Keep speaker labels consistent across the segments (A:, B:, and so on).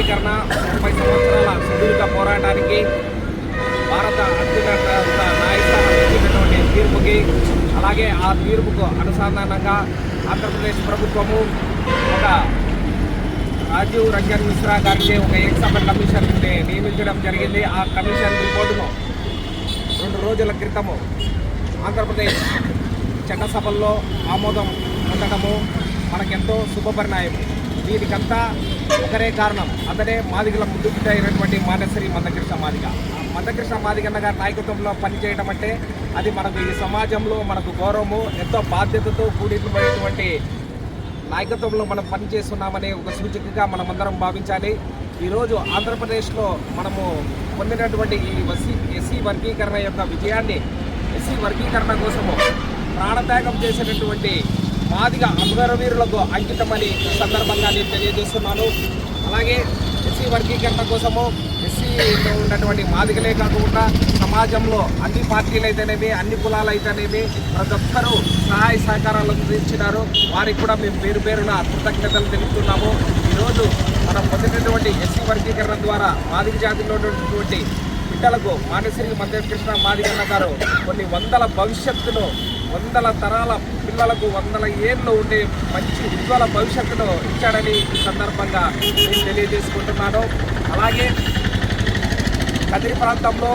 A: వర్గీకరణ ముప్పై సంవత్సరాల సుదీర్ఘ పోరాటానికి భారత అత్యున్నత న్యాయస్థానం ఇచ్చినటువంటి తీర్పుకి అలాగే ఆ తీర్పుకు అనుసంధానంగా ఆంధ్రప్రదేశ్ ప్రభుత్వము ఒక రాజీవ్ రంజన్ మిశ్రా గారికి ఒక ఎగ్జామ్ కమిషన్ నియమించడం జరిగింది. ఆ కమిషన్ రిపోర్టును రెండు రోజుల క్రితము ఆంధ్రప్రదేశ్ చట్టసభల్లో ఆమోదం పొందడము మనకెంతో శుభపరిణాయం దీనికంతా ఒకరే కారణం. అతనే మాదిగల ముందు అయినటువంటి మానశ్రీ మందకృష్ణ మాదిగ. మందకృష్ణ మాదిగన్న గారి నాయకత్వంలో పనిచేయడం అంటే అది మనకు ఈ సమాజంలో మనకు గౌరవము ఎంతో బాధ్యతతో కూడినటువంటి నాయకత్వంలో మనం పనిచేస్తున్నామనే ఒక సూచికగా మనమందరం భావించాలి. ఈరోజు ఆంధ్రప్రదేశ్లో మనము పొందినటువంటి ఈ వసీ ఎస్సీ వర్గీకరణ యొక్క విజయాన్ని ఎస్సీ వర్గీకరణ కోసము ప్రాణత్యాగం చేసినటువంటి మాదిగా అమరవీరులకు అంకితమని సందర్భంగా నేను తెలియజేస్తున్నాను. అలాగే ఎస్సీ వర్గీకరణ కోసము ఎస్సీలో ఉన్నటువంటి మాదిగలే కాకుండా సమాజంలో అన్ని పార్టీలు అయితేనేమి అన్ని కులాలు అయితేనేమి ప్రతి ఒక్కరూ సహాయ సహకారాలు అందించినారు. వారికి కూడా మేము పేరు పేరున కృతజ్ఞతలు తెలుపుతున్నాము. ఈరోజు మనం పొందినటువంటి ఎస్సీ వర్గీకరణ ద్వారా మాదిక జాతిలో ఉన్నటువంటి బిడ్డలకు మానసిరి మధ్యకృష్ణ మాదిగన్న గారు కొన్ని వందల భవిష్యత్తును వందల తరాల పిల్లలకు వందల ఏళ్ళు ఉండే మంచి ఉజ్వల భవిష్యత్తును ఇచ్చాడని ఈ సందర్భంగా నేను తెలియజేసుకుంటున్నాను. అలాగే కదిరి ప్రాంతంలో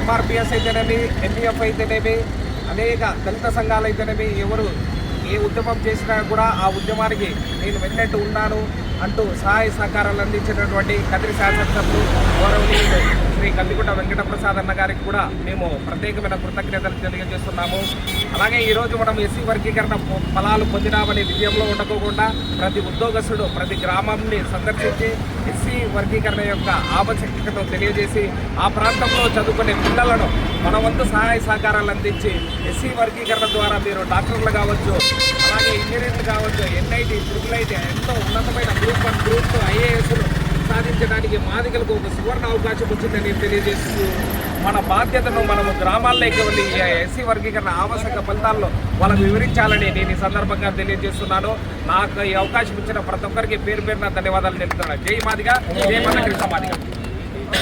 A: ఎంఆర్పిఎస్ అయితేనేమి ఎంఈఎఫ్ అయితేనేమి అనేక దళిత సంఘాలు అయితేనేమి ఎవరు ఏ ఉద్యమం చేసినా కూడా ఆ ఉద్యమానికి నేను వెళ్ళినట్టు ఉన్నాను. అంటూ సహాయ సహకారాలు అందించినటువంటి కదిరి శాసనసభ్యులు గౌరవనీయులు శ్రీ కందికుంట వెంకటప్రసాద్ అన్న గారికి కూడా మేము ప్రత్యేకమైన కృతజ్ఞతలు తెలియజేస్తున్నాము. అలాగే ఈరోజు మనం ఎస్సీ వర్గీకరణ ఫలాలు పొందినామని విజయంలో ఉండకోకుండా ప్రతి ఉద్యోగస్తుడు ప్రతి గ్రామాన్ని సందర్శించి ఎస్సీ వర్గీకరణ యొక్క ఆవశ్యకతను తెలియజేసి ఆ ప్రాంతంలో చదువుకునే పిల్లలను మన వంతు సహాయ సహకారాలు అందించి ఎస్సీ వర్గీకరణ ద్వారా మీరు డాక్టర్లు కావచ్చు అలాగే ఇంజనీర్లు కావచ్చు ఎన్ఐటి ట్రిపుల్ ఐటీ ఎంతో ఉన్నతమైన గ్రూప్ వన్ గ్రూప్ టూ ఐఏఎస్లు సాధించడానికి మాదిగలకు ఒక సువర్ణ అవకాశం వచ్చిందని తెలియజేస్తూ మన బాధ్యతను మనము గ్రామాల్లోకి వెళ్ళి ఎస్సీ వర్గీకరణ ఆవశ్యక ఫలితాల్లో వాళ్ళకు వివరించాలని నేను ఈ సందర్భంగా తెలియజేస్తున్నాను. నాకు ఈ అవకాశం ఇచ్చిన ప్రతి ఒక్కరికి పేరు పేరున ధన్యవాదాలు తెలుపుతున్నాను. జై మాదిగా జై మన కృష్ణ మాదిగా.